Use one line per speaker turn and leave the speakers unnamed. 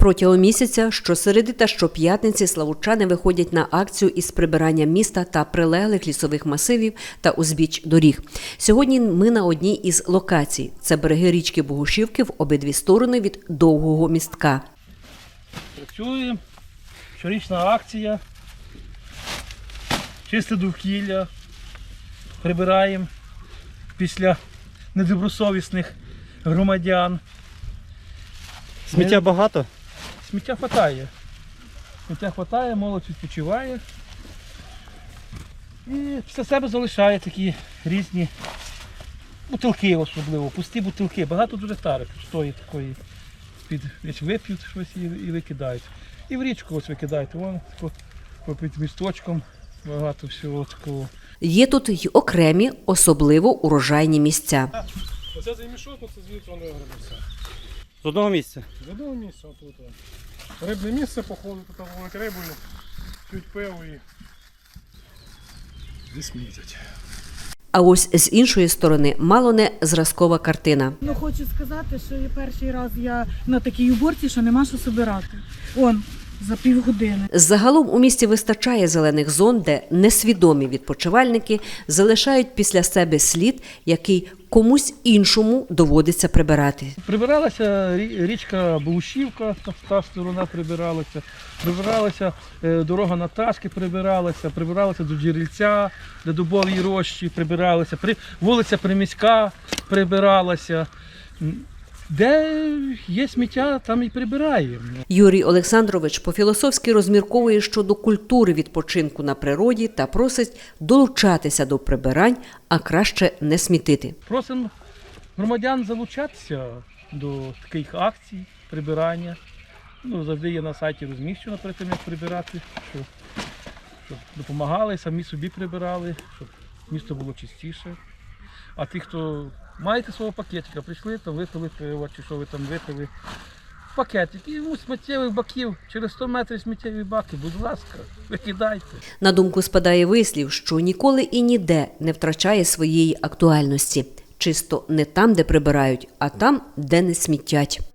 Протягом місяця щосереди та щоп'ятниці славучани виходять на акцію із прибирання міста та прилеглих лісових масивів та узбіч доріг. Сьогодні ми на одній із локацій. Це береги річки Богушівки в обидві сторони від довгого містка.
Працюємо. Щорічна акція. Чисте довкілля. Прибираємо після недобросовісних громадян.
Сміття багато?
Сміття хватає. Сміття хватає, молодь відпочиває. І після себе залишає такі різні бутилки особливо, пусті бутилки. Багато дуже старих стоїть такої. Під вип'ють щось і, і викидають. І в річку ось викидають. Вон тако, під місточком багато всього такого.
Є тут й окремі, особливо урожайні місця.
Оце цей мішок, оце звідси воно грибеться.
З одного місця.
З одного місця тут. Рибне місце, походу, тут ловить рибу, п'ють пиво і десь мітять.
А ось з іншої сторони мало не зразкова картина.
Ну хочу сказати, що я перший раз я на такій уборці, що нема що собирати. Он за півгодини.
Загалом у місті вистачає зелених зон, де несвідомі відпочивальники залишають після себе слід, який комусь іншому доводиться прибирати.
Прибиралася річка Богушівка, та, сторона прибиралася, прибиралася е, дорога на Ташки прибиралася, прибиралася до джерельця, де дубові рощі прибиралася, при, вулиця Приміська прибиралася. Де є сміття, там і прибираємо.
Юрій Олександрович по-філософськи розмірковує щодо культури відпочинку на природі та просить долучатися до прибирань, а краще не смітити.
Просимо громадян залучатися до таких акцій, прибирання. Ну, завжди є на сайті розміщено перед тим, як прибирати, щоб, щоб допомагали, самі собі прибирали, щоб місто було чистіше. А ті, хто маєте свого пакетика, прийшли, там випили пиво, чи що ви там випили. Пакетик і у сміттєвих баків, через 100 метрів сміттєві баки, будь ласка, викидайте.
На думку спадає вислів, що ніколи і ніде не втрачає своєї актуальності. Чисто не там, де прибирають, а там, де не смітять.